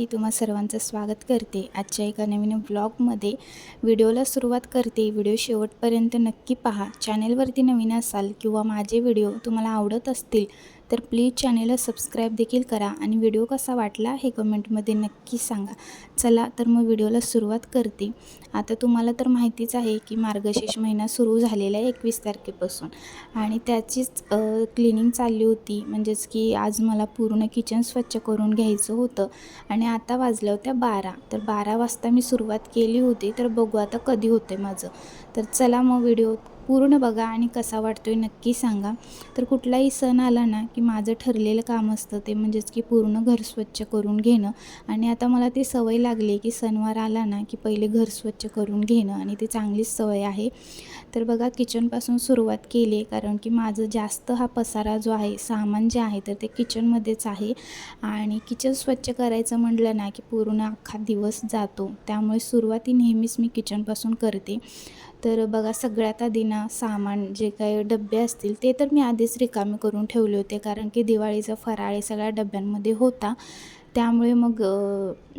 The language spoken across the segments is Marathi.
स्वाती तुम्हा सर्वांचं स्वागत करते. आजच्या एका नवीन ब्लॉगमध्ये व्हिडिओला सुरुवात करते. व्हिडिओ शेवटपर्यंत नक्की पहा. चॅनेलवरती नवीन असाल किंवा माझे व्हिडिओ तुम्हाला आवडत असतील तर प्लीज चॅनेलला सबस्क्राईब देखील करा आणि व्हिडिओ कसा वाटला हे कमेंटमध्ये नक्की सांगा. चला तर मग व्हिडिओला सुरुवात करते. आता तुम्हाला तर माहितीच आहे की मार्गशीर्ष महिना सुरू झालेला आहे एकवीस तारखेपासून. आणि त्याचीच क्लिनिंग चालली होती. म्हणजेच की आज मला पूर्ण किचन स्वच्छ करून घ्यायचं होतं. आणि आता वाजल्या होत्या बारा. तर बारा वाजता मी सुरुवात केली होती. तर बघू आता कधी होते माझं. तर चला मग व्हिडिओ पूर्ण बघा आणि कसा वाटतोय नक्की सांगा. तर कुठलाही सण आला ना की माझं ठरलेलं काम असतं ते म्हणजेच की पूर्ण घर स्वच्छ करून घेणं. आणि आता मला ती सवय लागली की सणवार आला ना की पहिले घर स्वच्छ करून घेणं आणि ती चांगलीच सवय आहे. तर बघा किचनपासून सुरुवात केली आहे कारण की माझं जास्त हा पसारा जो आहे सामान जे आहे तर ते किचनमध्येच आहे. आणि किचन स्वच्छ करायचं म्हटलं ना की पूर्ण अख्खा दिवस जातो. त्यामुळे सुरुवाती नेहमीच मी किचनपासून करते. तर बघा सगळ्यात आधी ना सामान जे काही डबे असतील ते तर मी आधीच रिकामे करून ठेवले होते कारण की दिवाळीचा फराळ सगळ्या डब्यांमध्ये होता. त्यामुळे मग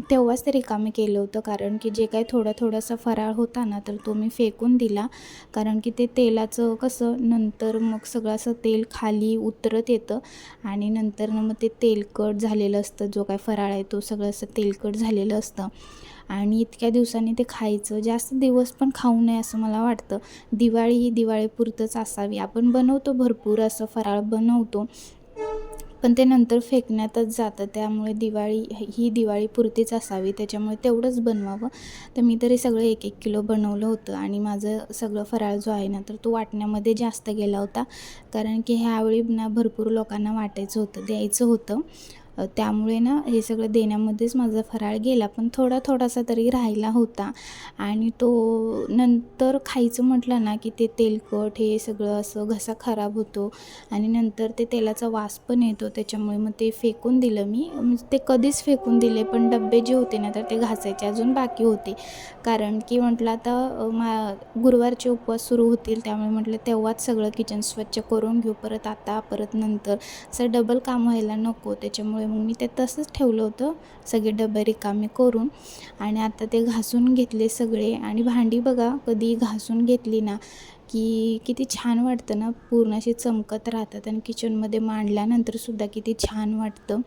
तेव्हाच ते रिकामे केलं होतं कारण की जे काही थोडा थोडासा फराळ होता ना तर तो मी फेकून दिला. कारण की ते तेलाचं कसं नंतर मग सगळं असं तेल खाली उतरत येतं आणि नंतर मग ते तेलकट झालेलं असतं जो काय फराळ आहे तो सगळं असं तेलकट झालेलं असतं. आणि इतक्या दिवसांनी ते खायचं. जास्त दिवस पण खाऊ नये असं मला वाटतं. दिवाळी ही दिवाळीपुरतंच असावी. आपण बनवतो भरपूर असं फराळ बनवतो. पण ते नंतर फेकण्यातच जातं. त्यामुळे दिवाळी ही दिवाळीपुरतीच असावी. त्याच्यामुळे तेवढंच बनवावं. तर मी तरी सगळं एक एक किलो बनवलं होतं. आणि माझं सगळं फराळ जो आहे ना तर तो वाटण्यामध्ये जास्त गेला होता. कारण की ह्यावेळी ना भरपूर लोकांना वाटायचं होतं द्यायचं होतं. त्यामुळे ना हे सगळं देण्यामध्येच माझा फराळ गेला पण थोडा थोडासा तरी राहिला होता. आणि तो नंतर खायचं म्हटलं ना की ते तेलकट हे सगळं असं घसा खराब होतो आणि नंतर ते तेलाचा वास पण येतो त्याच्यामुळे मग ते फेकून दिलं मी. म्हणजे ते कधीच फेकून दिले पण डबे जे होते ना तर ते घासायचे अजून बाकी होते. कारण की म्हटलं आता मा गुरुवारचे उपवास सुरू होतील त्यामुळे म्हटलं तेव्हाच सगळं किचन स्वच्छ करून घेऊ परत आता परत नंतर. असं डबल काम व्हायला नको त्याच्यामुळे मग मी ते तसंच ठेवलं होतं. सगळे डबे रिकामे करून. आणि आता ते घासून घेतले सगळे. आणि भांडी बघा कधी घासून घेतली ना की किती छान वाटतं ना पूर्ण अशी चमकत राहतात. आणि किचनमध्ये मांडल्यानंतरसुद्धा किती छान वाटतं.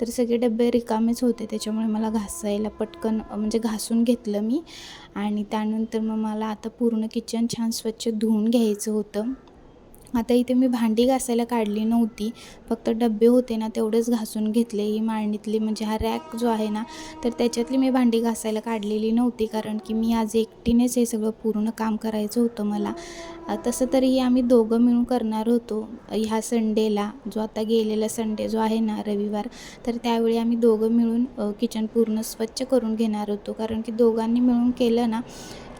तर सगळे डबे रिकामेच होते. त्याच्यामुळे मला घासायला पटकन म्हणजे घासून घेतलं मी. आणि त्यानंतर मग मला आता पूर्ण किचन छान स्वच्छ धुवून घ्यायचं होतं. आता इथे मी भांडी घासायला काढली नव्हती. फक्त डब्बे होते ना तेवढेच घासून घेतले. ही मांडणीतली म्हणजे हा रॅक जो आहे ना तर त्याच्यातली मी भांडी घासायला काढलेली नव्हती. कारण की मी आज एकटीनेच हे सगळं पूर्ण काम करायचं होतं मला. तसं तरी आम्ही दोघं मिळून करणार होतो. ह्या संडेला जो आता गेलेला संडे जो आहे ना रविवार तर त्यावेळी आम्ही दोघं मिळून किचन पूर्ण स्वच्छ करून घेणार होतो. कारण की दोघांनी मिळून केलं ना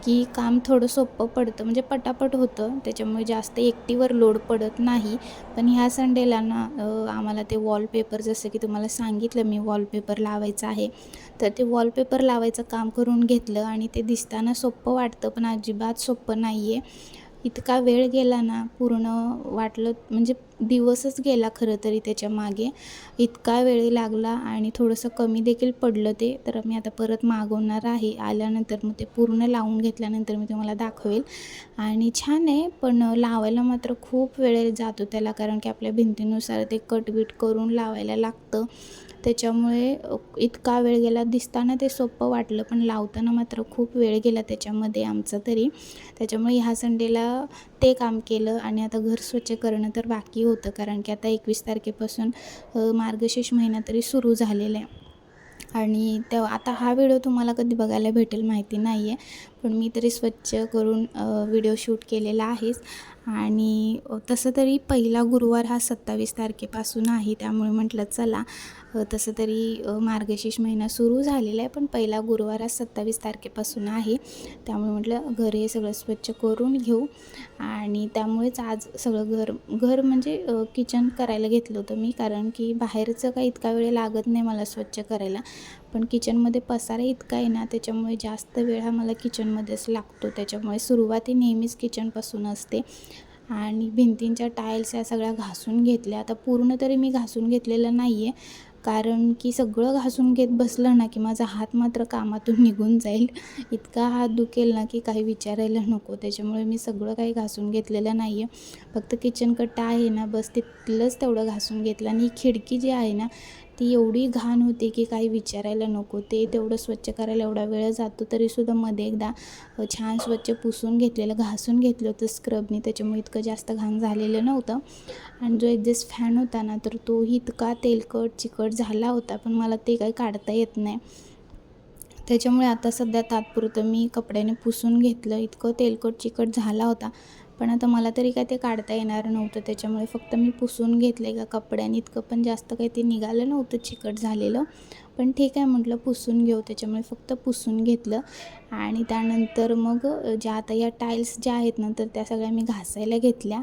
की काम थोडं सोपं पडतं म्हणजे पटापट होतं. त्याच्यामुळे जास्त एकटीवर लोड पडत नाही. पण ह्या संडेला ना आम्हाला ते वॉलपेपर जसं की तुम्हाला सांगितलं मी वॉलपेपर लावायचं आहे. तर ते वॉलपेपर लावायचं काम करून घेतलं आणि ते दिसताना सोपं वाटतं पण अजिबात सोपं नाही आहे इतका वेळ गेला ना पूर्ण वाटलं म्हणजे दिवसच गेला खरं तरी त्याच्यामागे. इतका वेळ लागला आणि थोडंसं कमी देखील पडलं ते तर मी आता परत मागवणार आहे. आल्यानंतर मग ते पूर्ण लावून घेतल्यानंतर मी तुम्हाला दाखवेल. आणि छान आहे पण लावायला मात्र खूप वेळ जातो त्याला कारण की आपल्या भिंतीनुसार ते कटबीट करून लावायला लागतं. त्याच्यामुळे इतका वेळ गेला. दिसताना ते सोपं वाटलं पण लावताना मात्र खूप वेळ गेला त्याच्यामध्ये आमचा तरी. त्याच्यामुळे ह्या संडेला ते काम केलं आणि आता घर स्वच्छ करणं तर बाकी होतं कारण की आता एकवीस तारखेपासून मार्गशीर्ष महिना तरी सुरू झालेला आहे. आणि तेव्हा आता हा व्हिडिओ तुम्हाला कधी बघायला भेटेल माहिती नाही आहे पण मी तरी स्वच्छ करून व्हिडिओ शूट केलेला आहेच. आणि तसं तरी पहिला गुरुवार हा सत्तावीस तारखेपासून आहे त्यामुळे म्हटलं चला तसं तरी मार्गशीर्ष महिना सुरू झालेला आहे पण पहिला गुरुवार सत्तावीस तारखेपासून आहे. त्यामुळे म्हटलं घर हे सगळं स्वच्छ करून घेऊ. आणि त्यामुळेच आज सगळं घर घर म्हणजे किचन करायला घेतलं होतं मी कारण की बाहेरचं काही इतका वेळ लागत नाही मला स्वच्छ करायला. पण किचनमध्ये पसारा इतका आहे ना त्याच्यामुळे जास्त वेळ हा मला किचनमध्येच लागतो. त्याच्यामुळे सुरुवाती नेहमीच किचनपासून असते. आणि भिंतींच्या टाईल्स या सगळ्या घासून घेतल्या. आता पूर्ण तरी मी घासून घेतलेलं नाही आहे कारण की सगळं घासून घेत बसलं ना की माझा हात मात्र कामातून निघून जाईल. इतका हात दुखेल ना की काही विचारायला नको. त्याच्यामुळे मी सगळं काही घासून घेतलेलं नाही आहे फक्त किचन कट्टा आहे ना बस तिथलंच तेवढं घासून घेतलं. आणि ही खिडकी जी आहे ना ती एवढी घाण होती की काही विचारायला नको. ते तेवढं स्वच्छ करायला एवढा वेळ जातो तरीसुद्धा मध्ये एकदा छान स्वच्छ पुसून घेतलेलं घासून घेतलं होतं स्क्रबनी. त्याच्यामुळे इतकं जास्त घाण झालेलं नव्हतं. आणि जो एक्झॉस्ट फॅन होता ना तर तोही इतका तेलकट चिकट झाला होता पण मला ते काही काढता येत नाही. त्याच्यामुळे आता सध्या तात्पुरतं मी कपड्याने पुसून घेतलं. इतकं तेलकट चिकट झाला होता. पण आता मला तरी काय ते काढता येणार नव्हतं. त्याच्यामुळे फक्त मी पुसून घेतले का कपड्याने इतकं पण जास्त काही ते निघालं नव्हतं चिकट झालेलं. पण ठीक आहे म्हटलं पुसून घेऊ. त्याच्यामुळे फक्त पुसून घेतलं. आणि त्यानंतर मग ज्या आता या टाईल्स ज्या आहेत ना तर त्या सगळ्या मी घासायला घेतल्या.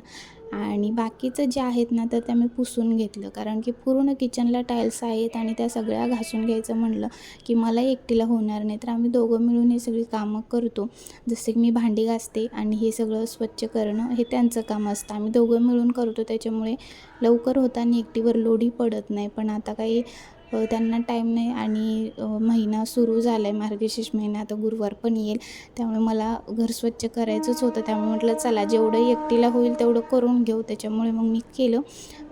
आणि बाकीचं जे आहेत ना तर त्या मी पुसून घेतलं. कारण की पूर्ण किचनला टाईल्स आहेत आणि त्या सगळ्या घासून घ्यायचं म्हणलं की मला एकटीला होणार नाही. तर आम्ही दोघं मिळून हे सगळी कामं करतो. जसे की मी भांडी घासते आणि हे सगळं स्वच्छ करणं हे त्यांचं काम असतं. आम्ही दोघं मिळून करतो. त्याच्यामुळे लवकर होतं आणि एकटीवर लोढी पडत नाही. पण आता काही त्यांना टाईम नाही आणि महिना सुरू झाला आहे मार्गशीर्ष महिना आता गुरुवार पण येईल. त्यामुळे मला घर स्वच्छ करायचंच होतं. त्यामुळे म्हटलं चला जेवढं एकटीला होईल तेवढं करून घेऊ. त्याच्यामुळे मग मी केलं.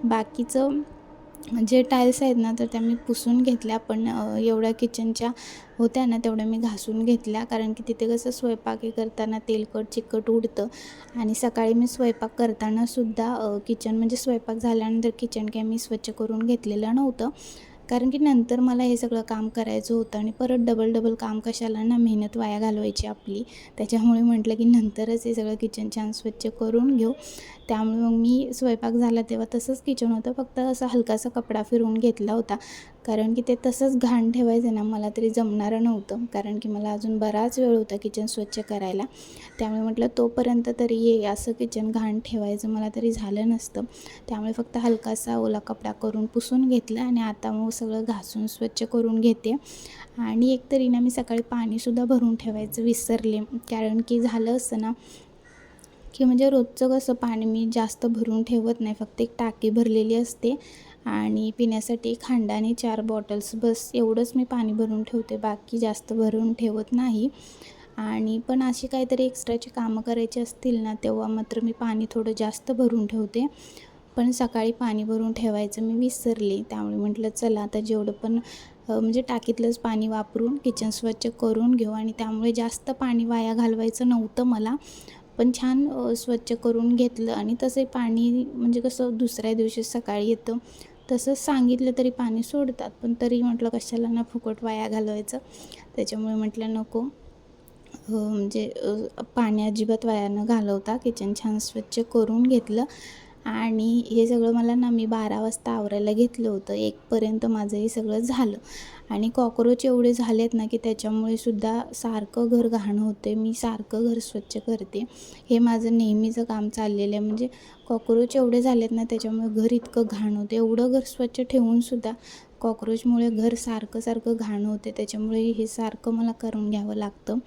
बाकीचं जे टाईल्स आहेत ना तर त्या मी पुसून घेतल्या. पण एवढ्या किचनच्या होत्या ना तेवढ्या मी घासून घेतल्या. कारण की तिथे कसं स्वयंपाक हे करताना तेलकट चिकट उडतं. आणि सकाळी मी स्वयंपाक करतानासुद्धा किचन म्हणजे स्वयंपाक झाल्यानंतर किचन काय मी स्वच्छ करून घेतलेलं नव्हतं. कारण की नंतर मला हे सगळं काम करायचं होतं आणि परत डबल डबल काम कशाला ना मेहनत वाया घालवायची आपली. त्याच्यामुळे म्हटलं की नंतरच हे सगळं किचन छान स्वच्छ करून घेऊ. त्यामुळे मग मी स्वयंपाक झाला तेव्हा तसंच किचन होतं. फक्त असा हलकासा कपडा फिरवून घेतला होता. कारण की ते तसंच घाण ठेवायचं ना मला तरी जमणारं नव्हतं. कारण की मला अजून बराच वेळ होता किचन स्वच्छ करायला. त्यामुळे म्हटलं तोपर्यंत तरी ये असं किचन घाण ठेवायचं मला तरी झालं नसतं. त्यामुळे फक्त हलकासा ओला कपडा करून पुसून घेतला आणि आता मग सगळं घासून स्वच्छ करून घेते. आणि एकतरी ना मी सकाळी पाणीसुद्धा भरून ठेवायचं विसरले. कारण की झालं असतं ना की म्हणजे रोजचं कसं पाणी मी जास्त भरून ठेवत नाही. फक्त एक टाकी भरलेली असते. आणि पिण्यासाठी एक चार बॉटल्स बस एवढंच मी पाणी भरून ठेवते. बाकी जास्त भरून ठेवत नाही. आणि पण अशी काहीतरी एक्स्ट्राची कामं करायची असतील ना तेव्हा मात्र मी पाणी थोडं जास्त भरून ठेवते. पण सकाळी पाणी भरून ठेवायचं मी विसरले. त्यामुळे म्हटलं चला आता जेवढं पण म्हणजे टाकीतलंच पाणी वापरून किचन स्वच्छ करून घेऊ. आणि त्यामुळे जास्त पाणी वाया घालवायचं नव्हतं मला. पण छान स्वच्छ करून घेतलं. आणि तसे पाणी म्हणजे कसं दुसऱ्या दिवशी सकाळी येतं. तसंच सांगितलं तरी पाणी सोडतात पण तरी म्हटलं कशाला ना फुकट वाया घालवायचं. त्याच्यामुळे म्हटलं नको. म्हणजे पाणी अजिबात वाया न घालवता किचन छान स्वच्छ करून घेतलं. आणि हे सगळं मला ना मी बारा वाजता आवरायला घेतलं होतं. एकपर्यंत माझं हे सगळं झालं. आणि कॉक्रोच एवढे झालेत ना की त्याच्यामुळे सुद्धा सारखं घर घाण होते मी सारखं घर स्वच्छ करते. हे माझं नेहमीचं काम चाललेलं आहे. म्हणजे कॉक्रोच एवढे झालेत ना त्याच्यामुळे घर इतकं घाण होते एवढं घर स्वच्छ ठेवूनसुद्धा कॉक्रोचमुळे घर सारखं सारखं घाण होते त्याच्यामुळे हे सारखं मला करून घ्यावं लागतं.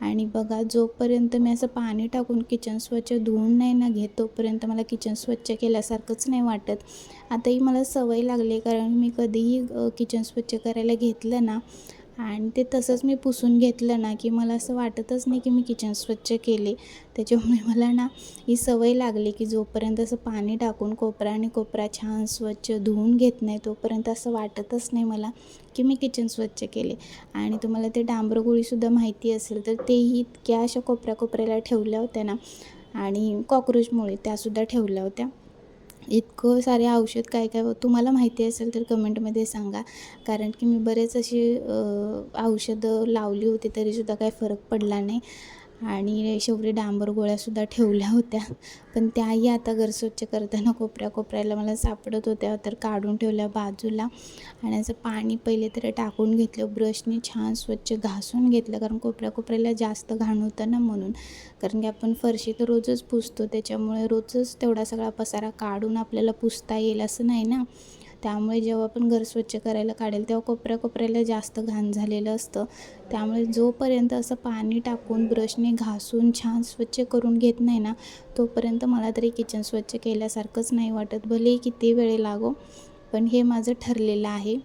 आणि बघा जोपर्यंत मी असं पाणी टाकून किचन स्वच्छ धुवून नाही ना घेत तोपर्यंत मला किचन स्वच्छ केल्यासारखंच नाही वाटत. आताही मला सवय लागली कारण मी कधीही किचन स्वच्छ करायला घेतलं ना आणि ते तसंच मी पुसून घेतलं ना की मला असं वाटतच नाही की मी किचन स्वच्छ केले. त्याच्यामुळे मला ना ही सवय लागली की जोपर्यंत असं पाणी टाकून कोपरा आणि कोपरा छान स्वच्छ धुवून घेत नाही तोपर्यंत असं वाटतच नाही मला की मी किचन स्वच्छ केले. आणि तुम्हाला ते डांबर गोळीसुद्धा माहिती असेल तर तेही इतक्या अशा कोपऱ्या कोपऱ्याला ठेवल्या होत्या ना. आणि कॉक्रोचमुळे त्यासुद्धा ठेवल्या होत्या. इतकं सारे औषध काय काय तुम्हाला माहिती असेल तर कमेंटमध्ये सांगा. कारण की मी बरेच अशी औषधं लावली होती तरीसुद्धा काही फरक पडला नाही. आणि शेवटी डांबर गोळ्यासुद्धा ठेवल्या होत्या. पण त्याही आता घर स्वच्छ करताना कोपऱ्या कोपऱ्याला मला सापडत होत्या. तर काढून ठेवल्या बाजूला. आणि असं पाणी पहिले तरी टाकून घेतलं. ब्रशने छान स्वच्छ घासून घेतलं. कारण कोपऱ्या कोपऱ्याला जास्त घाण होतं ना म्हणून. कारण की आपण फरशी तर रोजच पुसतो. त्याच्यामुळे रोजच तेवढा सगळा पसारा काढून आपल्याला पुसता येईल असं नाही ना. त्यामुळे जेव्हा आपण घर स्वच्छ करायला काढेल तेव्हा कोपऱ्या कोपऱ्याला जास्त घाण झालेलं असतं. त्यामुळे जोपर्यंत असं पाणी टाकून ब्रशने घासून छान स्वच्छ करून घेत नाही ना तोपर्यंत मला तरी किचन स्वच्छ केल्यासारखंच नाही वाटत. भले किती वेळ लागो पण हे माझं ठरलेलं आहे.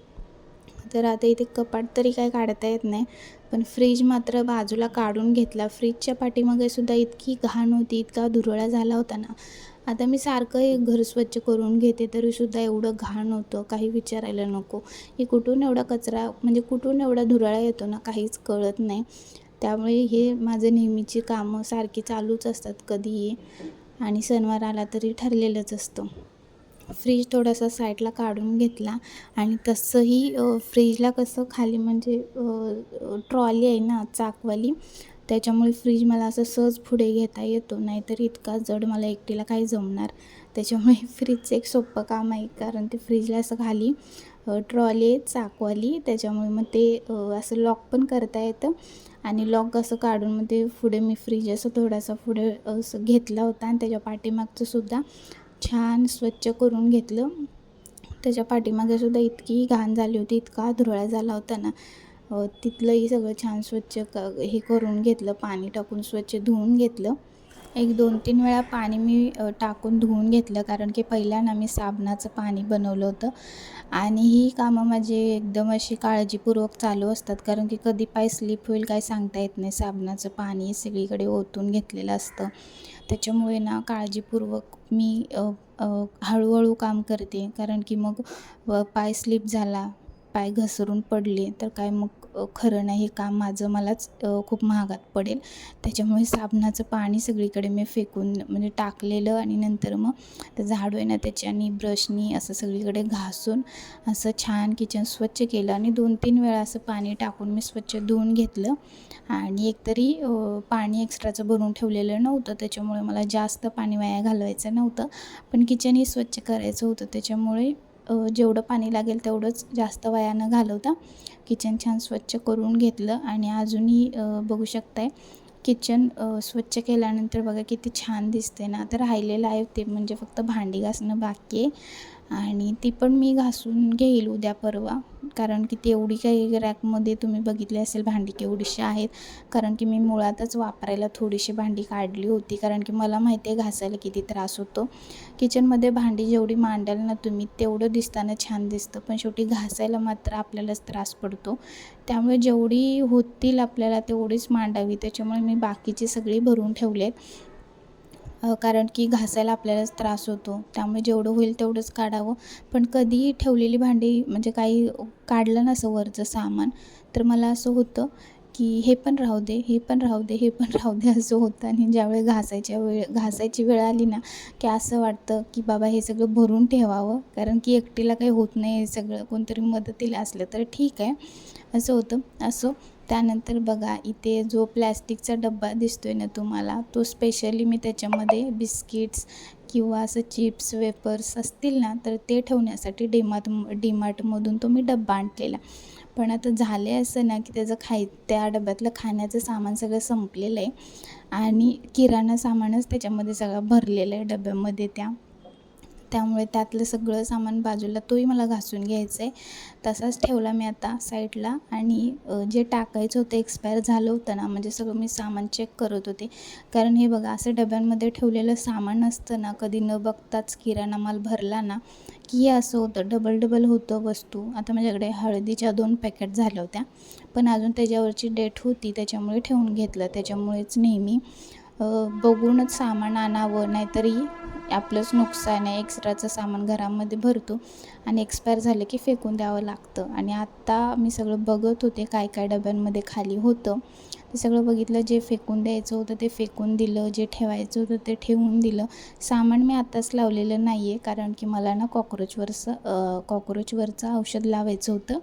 तर आता इथे कपाट तरी काय काढता येत नाही पण फ्रीज मात्र बाजूला काढून घेतला. फ्रीजच्या पाठीमागे सुद्धा इतकी घाण होती इतका धुरळा झाला होता ना. आता मी सारखं हे घर स्वच्छ करून घेते तरीसुद्धा एवढं घाण होतं काही विचारायला नको. की कुठून एवढा कचरा म्हणजे कुठून एवढा धुराळा येतो ना काहीच कळत नाही. त्यामुळे हे माझं नेहमीची कामं सारखी चालूच असतात कधीही. आणि सणवार आला तरी ठरलेलंच असतं. फ्रीज थोडासा साईडला काढून घेतला आणि तसंही फ्रीजला कसं खाली म्हणजे ट्रॉली आहे ना चाकवाली त्याच्यामुळे फ्रीज मला असं सहज पुढे घेता येतो नाहीतर इतका जड मला एकटीला काही जमणार. त्याच्यामुळे फ्रीजचं एक सोपं काम आहे कारण ते फ्रीजला असं खाली ट्रॉली आहे चाकवाली त्याच्यामुळे मग ते असं लॉक पण करता येतं. आणि लॉक असं काढून मग ते पुढे मी फ्रीज असं थोडासा पुढे असं घेतला होता. आणि त्याच्या पाठीमागचं सुद्धा छान स्वच्छ करून घेतलं. त्याच्या पाठीमागे सुद्धा इतकी घाण झाली होती इतका धुरळा झाला होता ना. तिथलंही सगळं छान स्वच्छ क हे करून घेतलं पाणी टाकून स्वच्छ धुवून घेतलं. एक दोन तीन वेळा पाणी मी टाकून धुवून घेतलं कारण की पहिल्यांदा मी साबणाचं पाणी बनवलं होतं. आणि ही कामं माझी एकदम अशी काळजीपूर्वक चालू असतात कारण की कधी पाय स्लिप होईल काय सांगता येत नाही. साबणाचं पाणी सगळीकडे ओतून घेतलेलं असतं. त्याच्यामुळे ना काळजीपूर्वक मी हळूहळू काम करते. कारण की मग पाय स्लिप झाला पाय घसरून पडले तर काय मग खरं नाही हे काम माझं मलाच खूप महागात पडेल. त्याच्यामुळे साबणाचं पाणी सगळीकडे मी फेकून म्हणजे टाकलेलं आणि नंतर मग ते झाडू आहे ना त्याच्यानी ब्रशनी असं सगळीकडे घासून असं छान किचन स्वच्छ केलं आणि दोन तीन वेळा असं पाणी टाकून मी स्वच्छ धुवून घेतलं. आणि एकतरी पाणी एक्स्ट्राचं भरून ठेवलेलं नव्हतं त्याच्यामुळे मला जास्त पाणी वाया घालवायचं नव्हतं. पण किचनही स्वच्छ करायचं होतं त्याच्यामुळे जेवढं पाणी लागेल तेवढंच जास्त वयानं घालवता. किचन छान स्वच्छ करून घेतलं आणि अजूनही बघू शकताय. किचन स्वच्छ केल्यानंतर बघा किती छान दिसते ना. तर राहिलेलं आहे ते म्हणजे फक्त भांडी घासणं बाकी आहे. आणि ती पण मी घासून घेईल उद्या परवा. कारण की तेवढी काही रॅकमध्ये तुम्ही बघितली असेल भांडी केवढीशी आहेत. कारण की मी मुळातच वापरायला थोडीशी भांडी काढली होती. कारण की मला माहिती आहे घासायला किती त्रास होतो. किचनमध्ये भांडी जेवढी मांडाल ना तुम्ही तेवढं दिसताना छान दिसतं. पण शेवटी घासायला मात्र आपल्यालाच त्रास पडतो. त्यामुळे जेवढी होतील आपल्याला तेवढीच मांडावी. त्याच्यामुळे मी बाकीची सगळी भरून ठेवले कारण की घासायला आपल्यालाच त्रास होतो. त्यामुळे जेवढं होईल तेवढंच काढावं. पण कधीही ठेवलेली भांडी म्हणजे काही काढलं नसं वरचं सामान तर मला असं होतं की हे पण राहू दे हे पण राहू दे हे पण राहू दे असं होतं. आणि ज्यावेळी घासायच्या वेळ घासायची वेळ आली ना की असं वाटतं की बाबा हे सगळं भरून ठेवावं. कारण की एकटीला काही होत नाही हे सगळं. कोणतरी मदतीला असलं तर ठीक आहे. असं होतं. असं त्यानंतर बघा इथे जो प्लॅस्टिकचा डब्बा दिसतो आहे ना तुम्हाला तो स्पेशली मी त्याच्यामध्ये बिस्किट्स किंवा असं चिप्स वेपर्स असतील ना तर ते ठेवण्यासाठी डीमार्ट डीमार्टमधून तो मी डब्बा आणलेला. पण आता झाले असं ना की त्याचं खाय त्या डब्यातलं खाण्याचं सामान सगळं संपलेलं आहे. आणि किराणा सामानच त्याच्यामध्ये सगळं भरलेलं आहे डब्यामध्ये त्या. त्यामुळे त्यातलं सगळं सामान बाजूला तोही मला घासून घ्यायचं आहे तसाच ठेवला मी आता साईडला आणि जे टाकायचं होतं एक्सपायर झालं होतं ना म्हणजे सगळं मी सामान चेक करत होते. कारण हे बघा असं डब्यांमध्ये ठेवलेलं सामान असतं ना कधी न बघताच किराणा माल भरला ना की हे असं होतं डबल डबल होतं वस्तू. आता माझ्याकडे हळदीच्या दोन पॅकेट झाल्या होत्या पण अजून त्याच्यावरची डेट होती त्याच्यामुळे ठेवून घेतलं. त्याच्यामुळेच नेहमी बघूनच सामान आणावं नाहीतरी आपलंच नुकसान आहे एक्स्ट्राचं सामान घरामध्ये भरतो आणि एक्सपायर झालं की फेकून द्यावं लागतं. आणि आत्ता मी सगळं बघत होते काय काय डब्यांमध्ये खाली होतं. ते सगळं बघितलं जे फेकून द्यायचं होतं ते फेकून दिलं जे ठेवायचं होतं ते ठेवून दिलं. सामान मी आत्ताच लावलेलं नाही आहे कारण की मला ना कॉक्रोचवरचं कॉक्रोचवरचं औषध लावायचं होतं.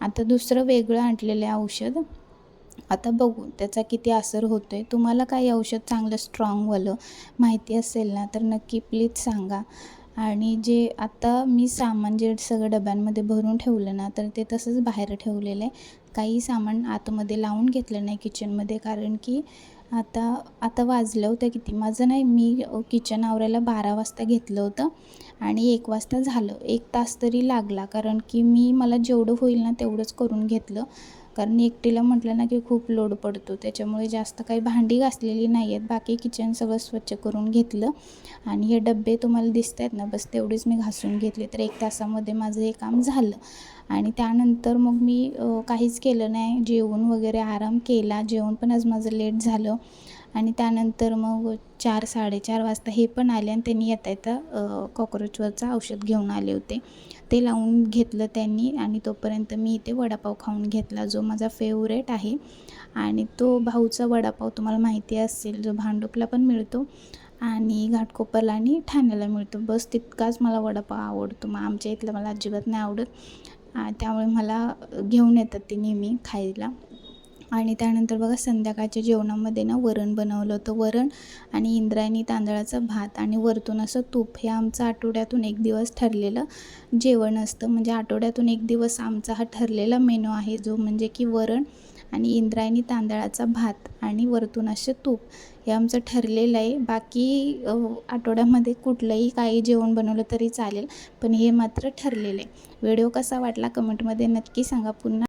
आता दुसरं वेगळं आणलेलं आहे औषध. आता बघू त्याचा किती असर होतो आहे तुम्हाला काही औषध चांगलं स्ट्रॉंगवालं माहिती असेल ना तर नक्की प्लीज सांगा. आणि जे आता मी सामान जे सगळं डब्यांमध्ये भरून ठेवलं ना तर ते तसंच बाहेर ठेवलेलं आहे. काही सामान आतमध्ये लावून घेतलं नाही किचनमध्ये कारण की आता आता वाजलं होतं किती? माझं नाही मी किचन आवरायला बारा वाजता घेतलं होतं आणि एक वाजता झालं. एक तास तरी लागला कारण की मी मला जेवढं होईल ना तेवढंच करून घेतलं. कारण एकटीला म्हटलं ना की खूप लोड पडतो त्याच्यामुळे जास्त काही भांडी घासलेली नाही आहेत बाकी किचन सगळं स्वच्छ करून घेतलं. आणि हे डबे तुम्हाला दिसत आहेत ना बस तेवढेच मी घासून घेतले. तर एक तासामध्ये माझं हे काम झालं. आणि त्यानंतर मग मी काहीच केलं नाही. जेवण वगैरे आराम केला. जेवण पण आज माझं लेट झालं. आणि त्यानंतर मग चार साडेचार वाजता हे पण आले आणि त्यांनी येता येता कॉक्रोचवरचं औषध घेऊन आले होते. ते लावून घेतलं त्यांनी आणि तोपर्यंत मी इथे वडापाव खाऊन घेतला जो माझा फेवरेट आहे. आणि तो भाऊचा वडापाव तुम्हाला माहिती असेल जो भांडुपला पण मिळतो आणि घाटकोपरला आणि ठाण्याला मिळतो. बस तितकाच मला वडापाव आवडतो. मग आमच्या इथलं मला अजिबात नाही आवडत. त्यामुळे मला घेऊन येतात ते नेहमी खायला. आणि त्यानंतर बघा संध्याकाळच्या जेवणामध्ये ना वरण बनवलं होतं. वरण आणि इंद्रायणी तांदळाचा भात आणि वरतून असं तूप हे आमचं आठवड्यातून एक दिवस ठरलेलं जेवण असतं. म्हणजे आठवड्यातून एक दिवस आमचा हा ठरलेला मेनू आहे जो म्हणजे की वरण आणि इंद्रायणी तांदळाचा भात आणि वरतून असं तूप हे आमचं ठरलेलं आहे. बाकी आठवड्यामध्ये कुठलंही काही जेवण बनवलं तरी चालेल पण हे मात्र ठरलेलं आहे. व्हिडिओ कसा वाटला कमेंटमध्ये नक्की सांगा. पुन्हा